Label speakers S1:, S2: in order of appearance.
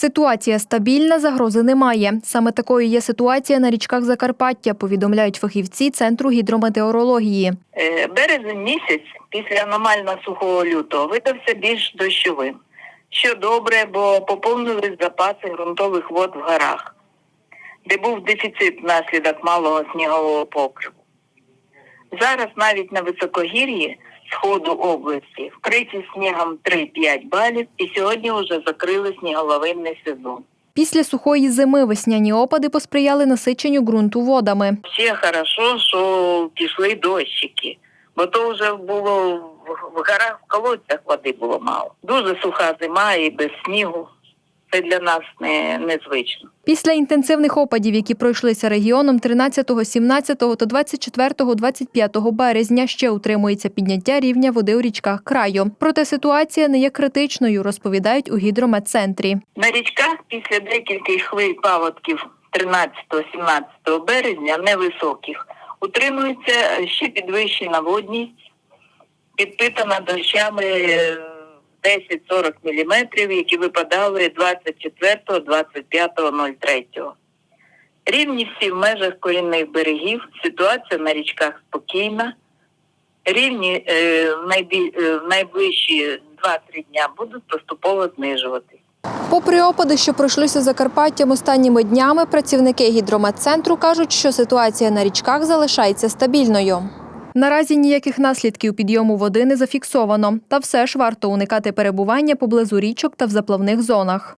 S1: Ситуація стабільна, загрози немає. Саме такою є ситуація на річках Закарпаття, повідомляють фахівці Центру гідрометеорології.
S2: Е, Березень місяць після аномально сухого лютого видався більш дощовим, що добре, бо поповнились запаси ґрунтових вод в горах, де був дефіцит внаслідок малого снігового покриву. Зараз навіть на високогір'ї сходу області вкриті снігом 3-5 балів і сьогодні вже закрили сніголовинний сезон.
S1: Після сухої зими весняні опади посприяли насиченню ґрунту водами.
S2: Ще хорошо, що пішли дощики, бо то вже було в- в горах, в колодцях води було мало. Дуже суха зима і без снігу. Це для нас не, незвично.
S1: Після інтенсивних опадів, які пройшлися регіоном 13, 17 та 24, 25 березня, ще утримується підняття рівня води у річках краю. Проте ситуація не є критичною, розповідають у гідрометцентрі.
S2: На річках після декількох хвиль паводків 13-17 березня невисоких утримується ще підвищена водність, підпитана дощами е, 10-40 мм, які випадали 24-25.03. Рівні всі в межах корінних берегів, ситуація на річках спокійна. Рівні е, в найбі- е, в найближчі 2-3 дня будуть поступово знижуватись.
S1: Попри опади, що пройшлися Закарпаттям останніми днями, працівники гідрометцентру кажуть, що ситуація на річках залишається стабільною. Наразі ніяких наслідків підйому води не зафіксовано, та все ж варто уникати перебування поблизу річок та в заплавних зонах.